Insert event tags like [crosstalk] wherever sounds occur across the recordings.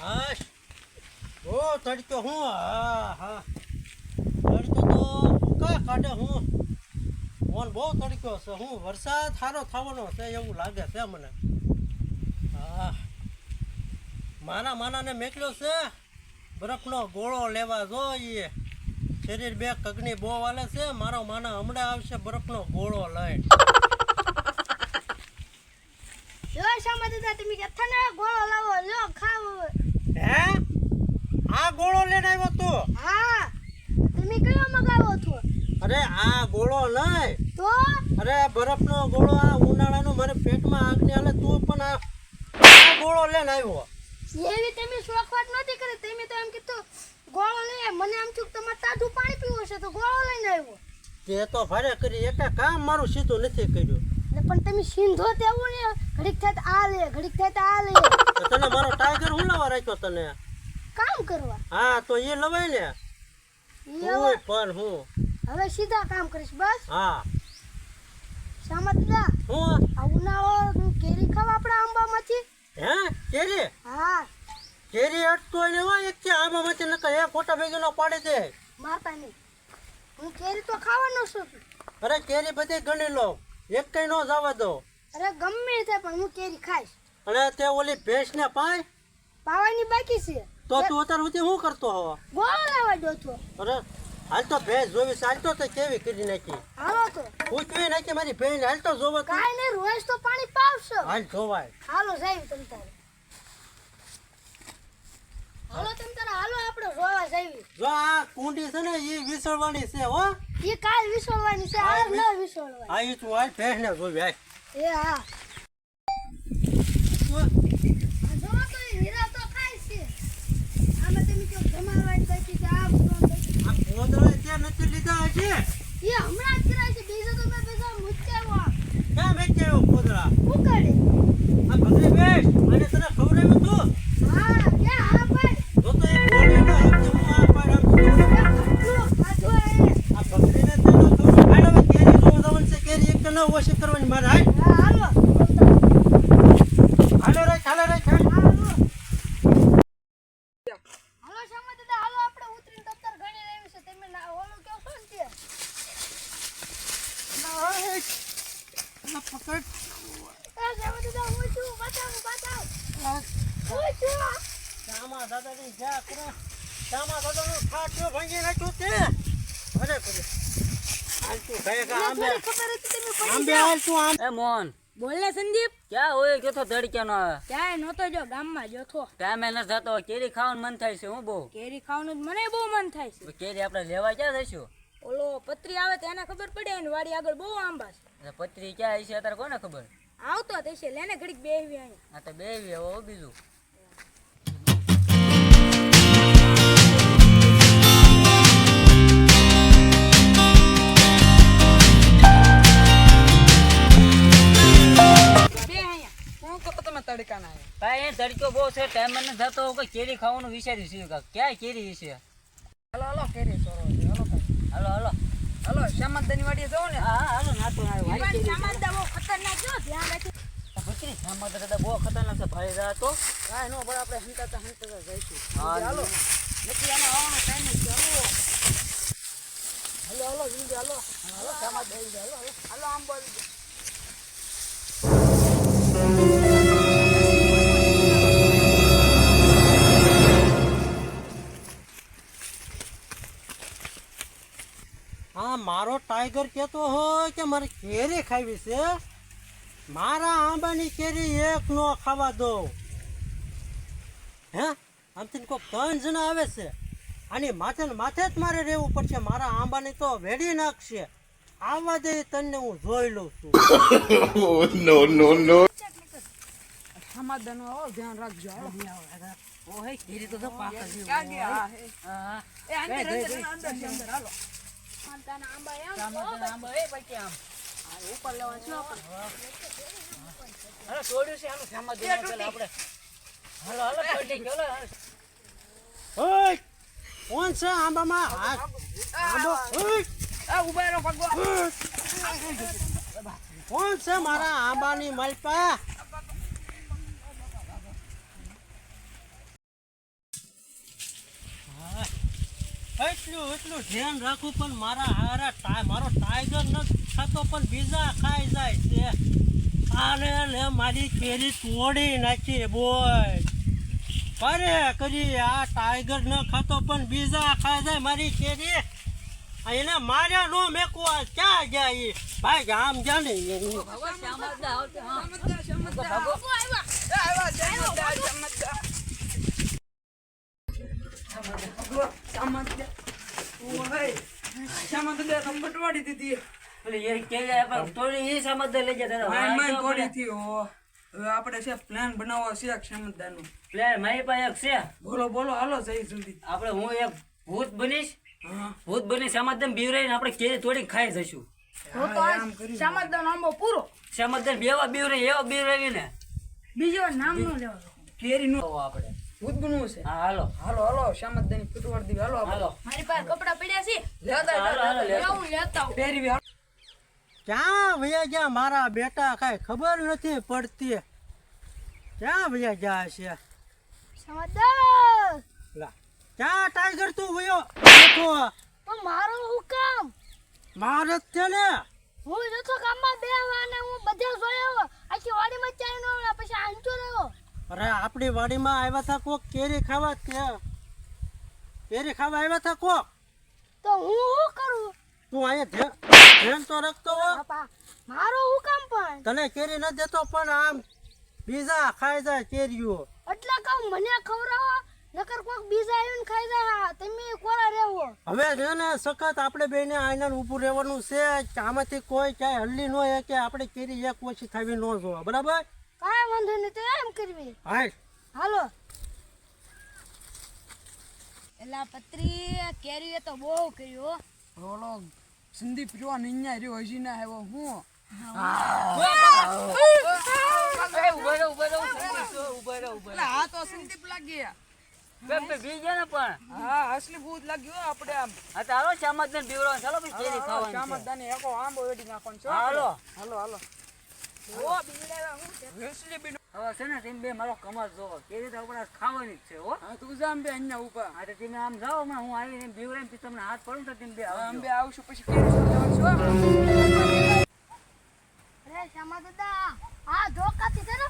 હાશ. ઓ, તડકો હું? હા હા. તડકો તો કા કાઢે હું. મોન બહુ તડકો છે. હું વરસાદ સારો થવાનો છે એવું લાગે છે મને. હા. માના માનાને મેકલ્યો છે, બરફનો ગોળો લેવા જોઈએ શરીર બે કગની બહુ વાલે છે. મારો માના હમણાં આવશે બરફનો ગોળો લઈ જો શામાં દાદા, તમે કથા ગોળો લાવો લો ખાવો. હે? આ ગોળો લઈને આવ્યો તું. હા તમે કયો મગાવો છો? અરે આ ગોળો લઈ. તો? અરે બરફનો ગોળો આ ઉનાળાનો મારે પેટમાં આગની હાલે તું પણ આ ગોળો લઈને આવ્યો. એવી તમે શોખવાટ નથી કરી. તમે તો એમ કીધું ગોળો લઈ મને આમ થયું કે તમારે તાજું પાણી પીવું છે તો ગોળો લઈને આવ્યો. તે તો ભારે કરી. એક કામ મારું સીધું નથી કર્યું. ને પણ તમે સિંધો તેવું ને ઘડીક થાય આ લે ઘડીક થાય આ લે તને મારો ટાઈગર હું લાવવા રાખ્યો તને? કામ કરવા? હા તો એ લવાય ને. ઈ પણ હું. હવે સીધા કામ કરીશ બસ? હા. દાદા હું? આ ઉનાળો કેરી ખાવા આપણા આંબામાંથી? હે? કેરી? હા. કેરી અટતો લેવા એક કે વચ્ચે નકર એક ફોટા ભેગીનો પાડી દે. મારતા નહીં. હું કેરી તો ખાવાનો છું. અરે કેરી બધી ગણી લો. એક કઈ નો જવા દો. અરે ગમે તે પણ હું કેરી ખાઈશ. અને તે ઓલી ભેંસ ને પાય? પાવાની બાકી છે. તો તું અત્યાર સુધી શું કરતો હો ગોળ આવા જો છો અરે હાલ તો ભેંસ જોવી હાલ તો કેવી કરી નાખી? હાલો તો. પૂછવી નાખી મારી ભેંસ? હાલ તો જોવો કાઈ નહીં રોજ તો પાણી પાવશો. હાલ જોવાય. હાલો સાહેબ તમ તારે. હાલો તમ તારે હાલો આપણે જોવા જઈએ. જો આ કુંડી છે ને એ વિસળવાની છે હો. એ કાલ વિસળવાની છે હા, આ વિસ- ન વિસળવાની આ ઈ તું હાલ ભેંસ ને જોવી હાલ. એ હા એ હમણાં જ કરાય છે બીજો તો મેં બધા મુચ્ચાવો ક્યાં મેં કેવો પોદળા ઉકાળે ક્યાં હોય? કે તો ધડક્યાનો આવે. ક્યાંય નહોતો જો ગામમાં જોથો ટાઈમે ન થતો કેરી ખાવાનું મન થાય છે હું બહુ. કેરી ખાવાનું મને બહુ મન થાય છે. કેરી આપણે લેવા ક્યાં થઈશું ઓલો પત્રી આવે તો એને ખબર પડે એની વાડી આગળ બહુ આંબા છે. એટલે પત્રી ક્યાં છે અત્યારે કોને ખબર? આવતો તે છે લેને ઘડીક બેહવી અહીંયા. હા તો બેહવી હવે બીજું. તડકા ના એ તડકો બહુ છે ટાઈમ ન થતો. કે કેરી ખાવાનું વિચાર્યું છે. ક્યાં કેરી છે? હલો હલો કેરી ચોરો હલો ભાઈ. હાલો હાલો. હાલો શ્યામદાની વાડીએ જાઓ ને? હા હાલો નાતો આવ્યો. કેરી. બહુ ખતરનાક જો ધ્યાન રાખી આ પત્રી આમાં બહુ ખતરનાક છે ભાઈ જા તો. કાંઈ નો પણ આપણે હંતાતા હંતાતા જઈશું. હા, હાલો. નથી આનો આવવાનો ટાઈમ છે હલો. હલો હાલો જલ્દી હલો. હાલો બેસી જાઓ, હલો હાલો. હાલો આમ બોલી. ટાઈગર કહેતો હોય કે મારે કેરી ખાવી છે? મારા આંબાની કેરી એક નો ખાવા દો. હે? આમથી કોઈ ત્રણ જણા આવે છે. આની માથે માથે જ મારે રહેવું પડશે. મારા આંબાની તો વેડી નાખશે. આવવા દે તને હું જોઈ લઉં છું. [laughs] નો નો નો. સમાધાન આવો ધ્યાન રાખજો ઓહે કેરી તો જો પાકા ગયા? હા, હે. એ અંદર અંદર અંદર. હાલો. કોણ છે આંબામાં આંબો ઊભા ભગવાન છે મારા આંબાની માલપા? એટલું ધ્યાન રાખું પણ મારા હારા ટા- મારો ટાઈગર ન ખાતો પણ બીજા ખાઈ જાય છે આને લે મારી કેરી તોડી નાખી બોય અરે કરી આ ટાઈગર ન ખાતો પણ બીજા ખાઈ જાય મારી કેરી એને માર્યા નો મેકો ક્યાં એ ભાઈ આમ જા ને એનું. હવે શ્યામાદા આવશે, હા. સમજદાર, સમજદાર. ભાગો. ભાગો આવ્યા એ આવ્યા, સમજદાર, સમજદાર. સમજદાર. ઓય, સમજદાર તો દીધી. એ આપણે તોડી એ શ્યામાદા લઈ ગયા દાદા. માઈન માઈન તોડી થી, ઓ. હવે આપણે છે પ્લાન બનાવવો છે ક્ષમતાનો. પ્લાન મારી પાસે એક છે. બોલો બોલો હાલો જઈ જલ્દી આપણે હું એક ભૂત બનીશ ભૂત બની શ્યામાદા બીવરાઈને આપણે કેરી તોડી ખાઈ જઈશું. હા, આમ પૂરો. શ્યામાદા બેવા બીવરાઈ એવા બીવરાવીને બીજો નામ નો લેવાનો. કેરી નું આપણે. ભૂત બનવું છે. હા હાલો. હાલો હાલો શામતદાની પટવાડી દીધી. હાલો હાલો. મારી પાસે કપડા પડ્યા છે. ક્યાં ભૈયા ગયા મારા બેટા? કાંઈ ખબર નથી પડતી. ક્યાં ભૈયા ગયા છે? ક્યાં ટાઈગર તું ભયો પણ મારો હું કામ મારે છે ને. હું જતો કામમાં બે અને હું બધે જોયો આખી વાડીમાં ચાઈ નો પછી આંચો રહ્યો અરે, આપણી વાડીમાં આવ્યા હતા કોક? કેરી ખાવા કેરી ખાવા આવ્યા હતા કોક? તો હું શું કરું? તું અહીંયા ધ્યા- ધ્યાન તો રાખતો હો. મારો હું કામ પણ? તને કેરી ન દેતો પણ આમ બીજા ખાઈ જાય કેરીઓ. એટલે કહું મને ખવડાવો નકર કોક બીજા આવીને ખાઈ જાય હા, તમે કોરા રહેવો. હવે ને સખત આપણે બેને આઈને ઊભું રહેવાનું છે આમાંથી કોઈ ક્યાંય હલ્લી ન હોય કે આપણે કેરી એક ઓછી થવી ન જોવા બરાબર? કાંઈ વાંધો નહીં તો એમ કરવી. હાલ. હાલો. એલા પત્રી કેરીએ તો બહુ કર્યો રોલો સંદીપ જો નિન્યા રહ્યો હજી ના આવ્યો હું? એ ઊભો રહો ઊભો રહો ઊભો રહો ઊભો એટલે આ તો સંદીપ લાગી બે બે બી ગયા પણ? હા અસલી ભૂત લાગ્યું હો આપણે આમ. હા તો હાલો શ્યામાદા ચાલો હવે છે ને તમે બે મારો કમર જોવો. કેરી તો આપણે ખાવાની જ છે હો? હા તું જામ બે અહીંયા ઉપર હા તો તમે આમ જાઓ હમણાં હું આવીને બીવરાઈને પછી તમને હાથ પડું તો તમે બે આમ બે આવશું પછી અરે શ્યામા દાદા આ ધોકાથી છે ને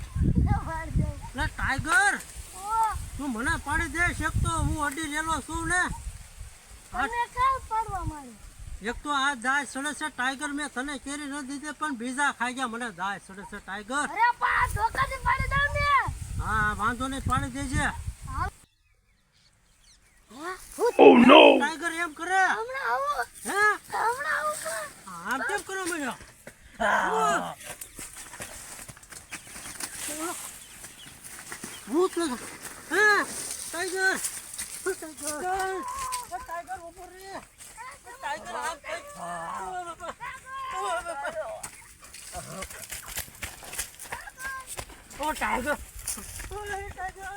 વાર જાઉં. લે ટાઈગર! ઓ. તું મને પાડી દે શકતો હું અડી લેલો છું ને તમે કામ પાડવા માંડી એક તો આ દાય સડે ટાઈગર મેં તને કેરી ન દીધે પણ બીજા ખાઈ ગયા મને દાય સડે ટાઈગર. અરે પણ આ ધોકાથી પાડી દઉં ને. હા વાંધો નહીં પાડી દેજે. હું? ટાઈગર એમ કરે? હમણાં આવું? હે? હમણાં આવું આમ કેમ કરો મને? ભૂત લગ હે? ટાઈગર. ટાઈગર. ટાઈગર ઉપર રે ટાઈગર આમ કઈ ઓ ટાઈગર ઓય ટાઈગર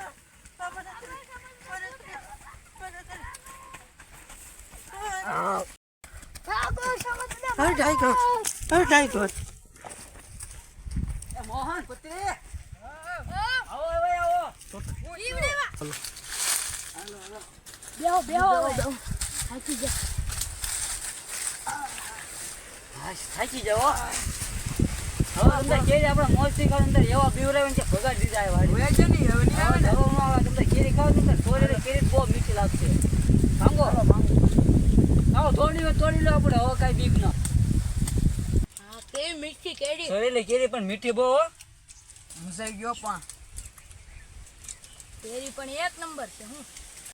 ભાગો શ્યામા દાદા, અરે ટાઈગર અરે ટાઈગર એ મોહન પુત્રી ભાગો. આવો હવે આવો ઈવડેવા. બેહો બેહો હવે. થાકી જા. હા થાકી જાઓ હવે અંદર કેરી આપણે મોસ્તી ખાવ અંદર એવા બીવરાવીને કે ભગાડી દીધા એ વાડી. છે હવે નહીં આવે ને? હવે માં તમને કેરી ખાવ ને તો કેરી બહુ મીઠી લાગશે. ભાંગો. આવો તોડી લો તોડી લો આપણે હવે કાંઈ બીક ના. હા મીઠી કેરી. તોડેલી કેરી પણ મીઠી બહુ મુસાઈ ગયો પણ. કેરી પણ એક નંબર છે હું.